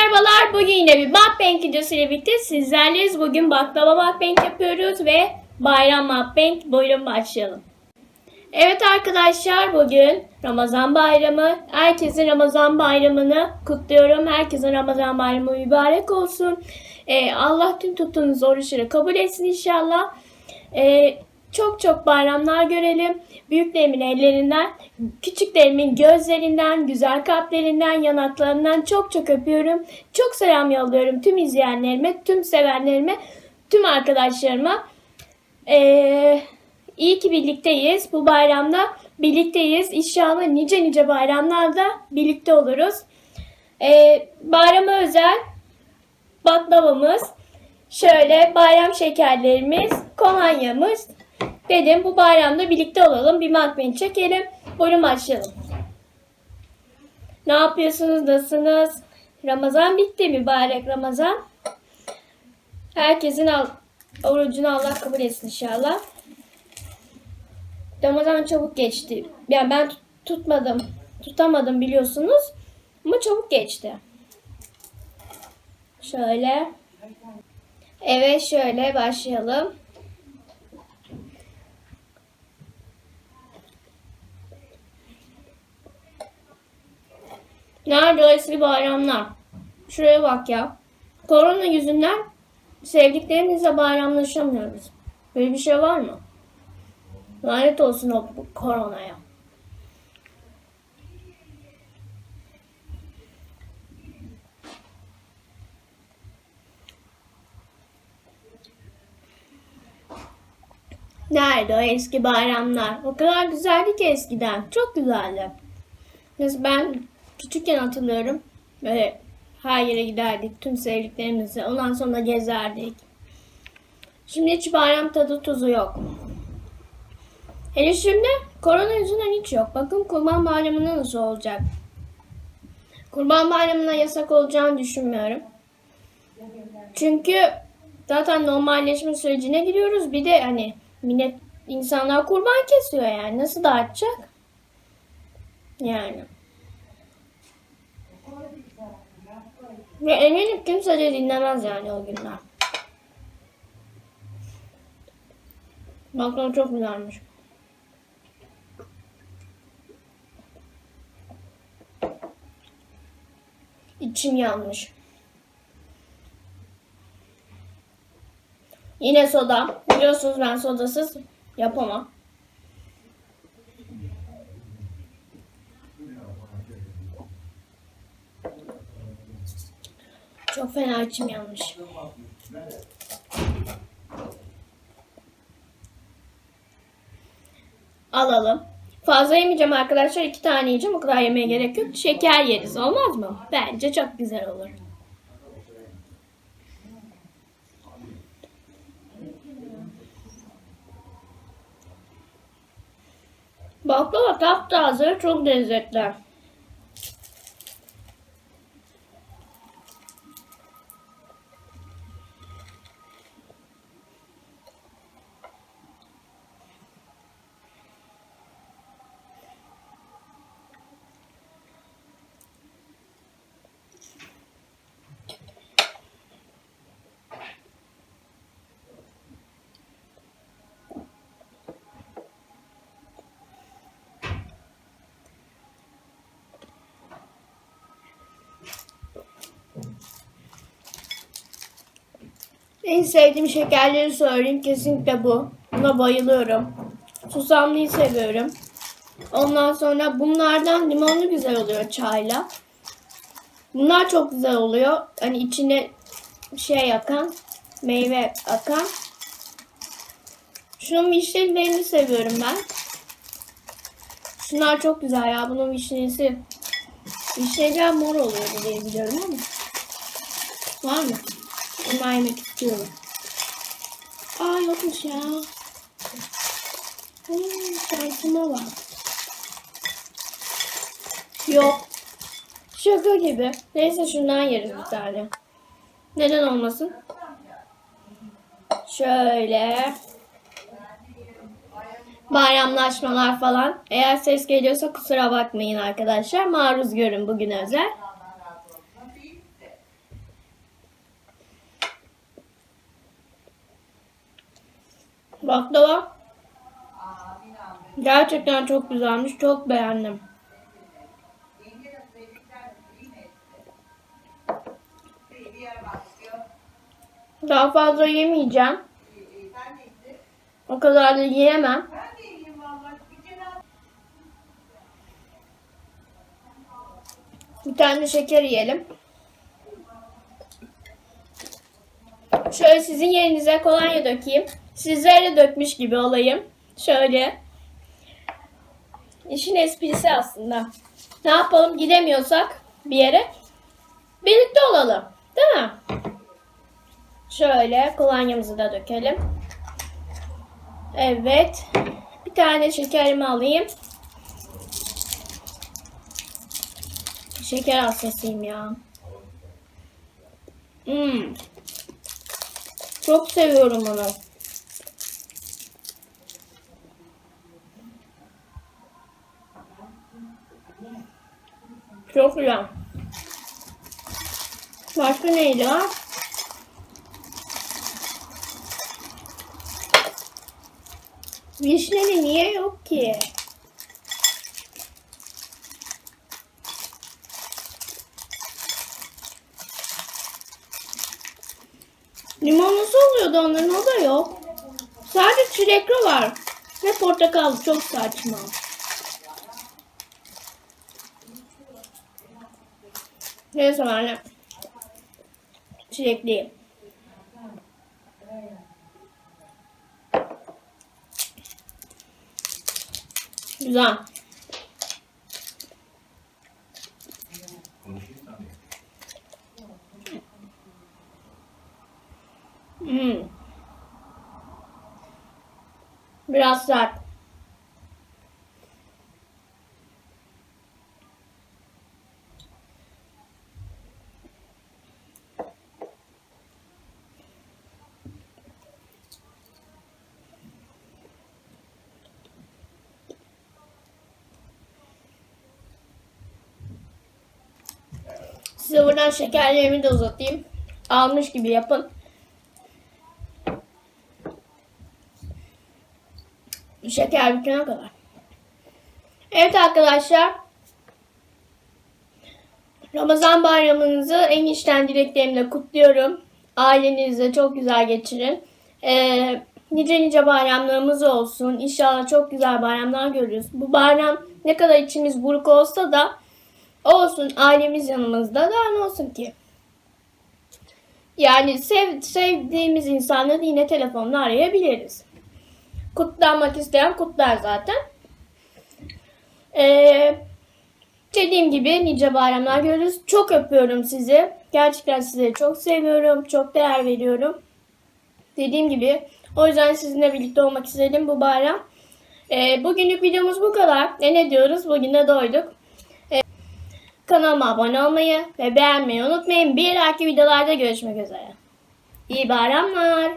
Merhabalar. Bugün yine bir mukbang videosu ile birlikte sizlerleyiz. Bugün baklava mukbang yapıyoruz ve bayram mukbang. Buyurun başlayalım. Evet arkadaşlar bugün Ramazan bayramı. Herkesin Ramazan bayramını kutluyorum. Herkesin Ramazan bayramı mübarek olsun. Ee, Allah tüm tuttuğunuz oruçları kabul etsin inşallah. Ee, çok çok bayramlar görelim. Büyüklerimin ellerinden, küçüklerimin gözlerinden, güzel kalplerinden, yanaklarından çok çok öpüyorum. Çok selam yolluyorum tüm izleyenlerime, tüm sevenlerime, tüm arkadaşlarıma. Ee, iyi ki birlikteyiz. Bu bayramda birlikteyiz. İnşallah nice nice bayramlarda birlikte oluruz. Ee, bayrama özel baklavamız, şöyle bayram şekerlerimiz, kolonyamız. Dedim bu bayramda birlikte olalım. Bir makbeni çekelim. Buyurun başlayalım. Ne yapıyorsunuz? Nasılsınız? Ramazan bitti. Mübarek Ramazan. Herkesin al orucunu Allah kabul etsin inşallah. Ramazan çabuk geçti. Yani ben tut- tutmadım. Tutamadım biliyorsunuz. Ama çabuk geçti. Şöyle. Evet şöyle başlayalım. Nerede o eski bayramlar? Şuraya bak ya. Korona yüzünden sevdiklerimizle bayramlaşamıyoruz. Böyle bir şey var mı? Lanet olsun o koronaya. Nerede o eski bayramlar? O kadar güzeldi ki eskiden. Çok güzeldi. Mesela ben küçükken hatırlıyorum. Böyle her yere giderdik tüm sevdiklerimizle. Ondan sonra gezerdik. Şimdi hiç bayram tadı tuzu yok. Hele şimdi korona yüzünden hiç yok. Bakın kurban bayramında nasıl olacak. Kurban bayramına yasak olacağını düşünmüyorum. Çünkü zaten normalleşme sürecine giriyoruz. Bir de hani millet insanlar kurban kesiyor yani. Nasıl dağıtacak? Yani. Ve eminim kimse de dinlemez yani o günler. Baklava çok güzelmiş. İçim yanmış. Yine soda. Biliyorsunuz ben sodasız yapamam. Çok fena içim yanmış. Alalım. Fazla yemeyeceğim arkadaşlar. iki tane yiyeceğim. O kadar yemeye gerek yok. Şeker yeriz. Olmaz mı? Bence çok güzel olur. Baklava taptaze çok lezzetli. En sevdiğim şekerleri söyleyeyim. Kesinlikle bu. Buna bayılıyorum. Susamlıyı seviyorum. Ondan sonra bunlardan limonlu güzel oluyor çayla. Bunlar çok güzel oluyor. Hani içine şey akan, meyve akan. Şunun vişnelerini seviyorum ben. Şunlar çok güzel ya. Bunun vişnesi. Vişneler mor oluyor diye biliyorum ama. Var mı? Bunlar yemek istiyorum. Aa yokmuş ya. Hmm, şansıma bak. Yok. Şaka gibi. Neyse şundan yeriz bir tane. Neden olmasın? Şöyle. Bayramlaşmalar falan. Eğer ses geliyorsa kusura bakmayın arkadaşlar. Maruz görün bugün özel. Baklava gerçekten çok güzelmiş. Çok beğendim. Daha fazla yemeyeceğim. O kadar da yiyemem. Bir tane şeker yiyelim. Şöyle sizin yerinize kolonya dökeyim. Sizlere dökmüş gibi olayım. Şöyle. İşin esprisi aslında. Ne yapalım gidemiyorsak bir yere birlikte olalım. Değil mi? Şöyle kolonyamızı da dökelim. Evet. Bir tane şekerimi alayım. Şeker hastasıyım ya. Hmm. Çok seviyorum onu. Çok güzel. Başka neydi var? Vişneli niye yok ki? Limonlusu oluyordu onların o da yok. Sadece çilekli var. Ve portakal çok saçma. Ben de çilekliyim. Güzel. Hmm. Biraz sert. Size buradan şekerlerimi de uzatayım. Almış gibi yapın. Şeker bitene kadar. Evet arkadaşlar. Ramazan bayramınızı en içten dileklerimle kutluyorum. Ailenizle çok güzel geçirin. Ee, nice nice bayramlarımız olsun. İnşallah çok güzel bayramlar görürüz. Bu bayram ne kadar içimiz buruk olsa da olsun ailemiz yanımızda daha ne olsun ki. Yani sev, sevdiğimiz insanları yine telefonla arayabiliriz. Kutlanmak isteyen kutlar zaten. Ee, dediğim gibi nice bayramlar görürüz. Çok öpüyorum sizi. Gerçekten sizleri çok seviyorum. Çok değer veriyorum. Dediğim gibi o yüzden sizinle birlikte olmak istedim bu bayram. Ee, bugünlük videomuz bu kadar. E ne diyoruz? Bugün de doyduk. Kanalıma abone olmayı ve beğenmeyi unutmayın. Bir dahaki videolarda görüşmek üzere. İyi bayramlar.